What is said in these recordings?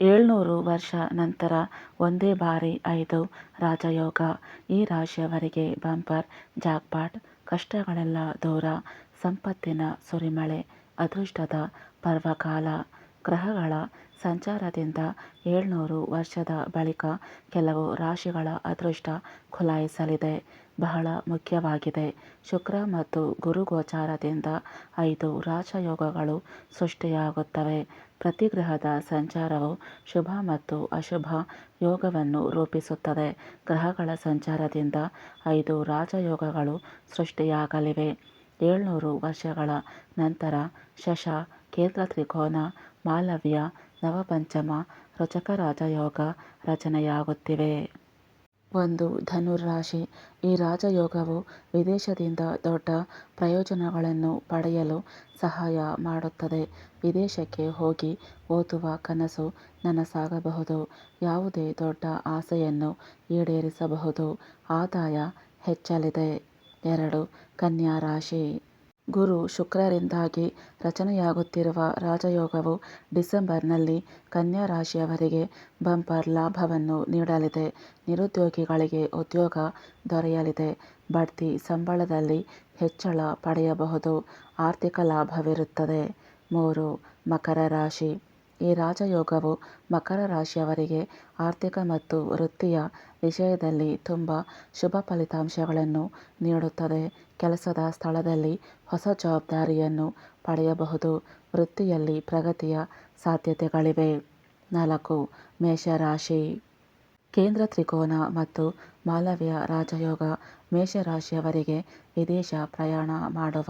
ಏಳ್ನೂರು ವರ್ಷ ನಂತರ ಒಂದೇ ಬಾರಿ ಐದು ರಾಜಯೋಗ. ಈ ರಾಶಿಯವರಿಗೆ ಬಂಪರ್, ಜಾಕ್ಪಾಟ್, ಕಷ್ಟಗಳೆಲ್ಲ ದೂರ. ಸಂಪತ್ತಿನ ಸುರಿಮಳೆ, ಅದೃಷ್ಟದ ಪರ್ವಕಾಲ. ಗ್ರಹಗಳ ಸಂಚಾರದಿಂದ ಏಳ್ನೂರು ವರ್ಷದ ಬಳಿಕ ಕೆಲವು ರಾಶಿಗಳ ಅದೃಷ್ಟ ಖುಲಾಯಿಸಲಿದೆ. ಬಹಳ ಮುಖ್ಯವಾಗಿದೆ. ಶುಕ್ರ ಮತ್ತು ಗುರು ಗೋಚಾರದಿಂದ ಐದು ರಾಜಯೋಗಗಳು ಸೃಷ್ಟಿಯಾಗುತ್ತವೆ. ಪ್ರತಿ ಗ್ರಹದ ಸಂಚಾರವು ಶುಭ ಮತ್ತು ಅಶುಭ ಯೋಗವನ್ನು ರೂಪಿಸುತ್ತದೆ. ಗ್ರಹಗಳ ಸಂಚಾರದಿಂದ ಐದು ರಾಜಯೋಗಗಳು ಸೃಷ್ಟಿಯಾಗಲಿವೆ. ಏಳ್ನೂರು ವರ್ಷಗಳ ನಂತರ ಶಶ ಕೇಂದ್ರ ತ್ರಿಕೋನ ಮಾಲವ್ಯ ನವಪಂಚಮ, ರೋಚಕ ರಾಜಯೋಗ ರಚನೆಯಾಗುತ್ತಿವೆ. ಒಂದು ಧನುರಾಶಿ ಈ ರಾಜಯೋಗವು ವಿದೇಶದಿಂದ ದೊಡ್ಡ ಪ್ರಯೋಜನಗಳನ್ನು ಪಡೆಯಲು ಸಹಾಯ ಮಾಡುತ್ತದೆ. ವಿದೇಶಕ್ಕೆ ಹೋಗಿ ಓದುವ ಕನಸು ನನಸಾಗಬಹುದು. ಯಾವುದೇ ದೊಡ್ಡ ಆಸೆಯನ್ನು ಈಡೇರಿಸಬಹುದು. ಆದಾಯ ಹೆಚ್ಚಲಿದೆ. ಎರಡು, ಕನ್ಯಾ ರಾಶಿ. ಗುರು ಶುಕ್ರರಿಂದಾಗಿ ರಚನೆಯಾಗುತ್ತಿರುವ ರಾಜಯೋಗವು ಡಿಸೆಂಬರ್ನಲ್ಲಿ ಕನ್ಯಾ ರಾಶಿಯವರಿಗೆ ಬಂಪರ್ ಲಾಭವನ್ನು ನೀಡಲಿದೆ. ನಿರುದ್ಯೋಗಿಗಳಿಗೆ ಉದ್ಯೋಗ ದೊರೆಯಲಿದೆ. ಬಡ್ತಿ ಸಂಬಳದಲ್ಲಿ ಹೆಚ್ಚಳ ಪಡೆಯಬಹುದು. ಆರ್ಥಿಕ ಲಾಭವಿರುತ್ತದೆ. ಮೂರು, ಮಕರ ರಾಶಿ. ಈ ರಾಜಯೋಗವು ಮಕರ ರಾಶಿಯವರಿಗೆ ಆರ್ಥಿಕ ಮತ್ತು ವೃತ್ತಿಯ ವಿಷಯದಲ್ಲಿ ತುಂಬ ಶುಭ ಫಲಿತಾಂಶಗಳನ್ನು ನೀಡುತ್ತದೆ. ಕೆಲಸದ ಸ್ಥಳದಲ್ಲಿ ಹೊಸ ಜವಾಬ್ದಾರಿಯನ್ನು ಪಡೆಯಬಹುದು. ವೃತ್ತಿಯಲ್ಲಿ ಪ್ರಗತಿಯ ಸಾಧ್ಯತೆಗಳಿವೆ. ನಾಲ್ಕು, ಮೇಷರಾಶಿ. ಕೇಂದ್ರ ತ್ರಿಕೋನ ಮತ್ತು ಮಾಲವ್ಯ ರಾಜಯೋಗ ಮೇಷರಾಶಿಯವರಿಗೆ ವಿದೇಶ ಪ್ರಯಾಣ ಮಾಡುವ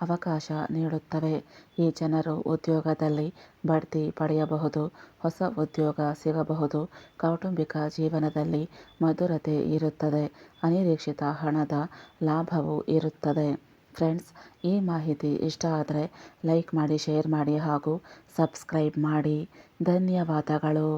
ಅವಕಾಶ ನೀಡುತ್ತವೆ. ಈ ಜನರು ಉದ್ಯೋಗದಲ್ಲಿ ಬಡ್ತಿ ಪಡೆಯಬಹುದು, ಹೊಸ ಉದ್ಯೋಗ ಸಿಗಬಹುದು, ಕೌಟುಂಬಿಕ ಜೀವನದಲ್ಲಿ ಮಧುರತೆ ಇರುತ್ತದೆ, ಅನಿರೀಕ್ಷಿತ ಹಣದ ಲಾಭವೂ ಇರುತ್ತದೆ. ಫ್ರೆಂಡ್ಸ್, ಈ ಮಾಹಿತಿ ಇಷ್ಟ ಆದರೆ ಲೈಕ್ ಮಾಡಿ, ಶೇರ್ ಮಾಡಿ ಹಾಗೂ ಸಬ್ಸ್ಕ್ರೈಬ್ ಮಾಡಿ. ಧನ್ಯವಾದಗಳು.